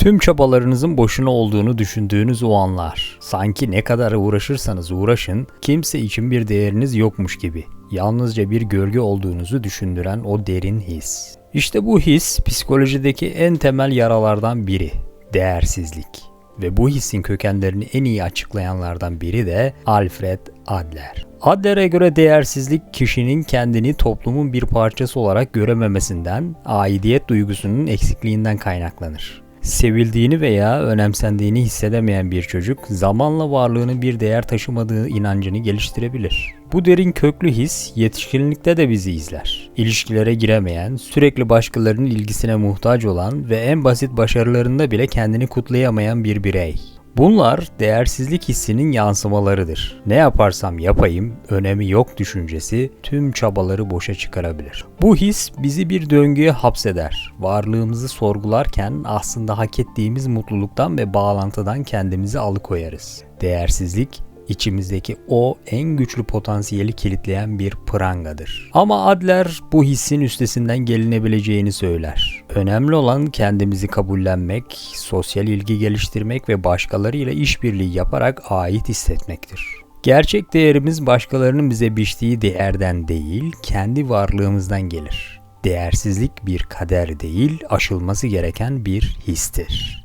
Tüm çabalarınızın boşuna olduğunu düşündüğünüz o anlar. Sanki ne kadar uğraşırsanız uğraşın, kimse için bir değeriniz yokmuş gibi. Yalnızca bir gölge olduğunuzu düşündüren o derin his. İşte bu his psikolojideki en temel yaralardan biri. Değersizlik. Ve bu hissin kökenlerini en iyi açıklayanlardan biri de Alfred Adler. Adler'e göre değersizlik kişinin kendini toplumun bir parçası olarak görememesinden, aidiyet duygusunun eksikliğinden kaynaklanır. Sevildiğini veya önemsendiğini hissedemeyen bir çocuk zamanla varlığının bir değer taşımadığı inancını geliştirebilir. Bu derin köklü his yetişkinlikte de bizi izler. İlişkilere giremeyen, sürekli başkalarının ilgisine muhtaç olan ve en basit başarılarında bile kendini kutlayamayan bir birey. Bunlar değersizlik hissinin yansımalarıdır. Ne yaparsam yapayım, önemi yok düşüncesi tüm çabaları boşa çıkarabilir. Bu his bizi bir döngüye hapseder. Varlığımızı sorgularken aslında hak ettiğimiz mutluluktan ve bağlantıdan kendimizi alıkoyarız. Değersizlik içimizdeki o en güçlü potansiyeli kilitleyen bir prangadır. Ama Adler bu hissin üstesinden gelinebileceğini söyler. Önemli olan kendimizi kabullenmek, sosyal ilgi geliştirmek ve başkalarıyla işbirliği yaparak ait hissetmektir. Gerçek değerimiz başkalarının bize biçtiği değerden değil, kendi varlığımızdan gelir. Değersizlik bir kader değil, aşılması gereken bir histir.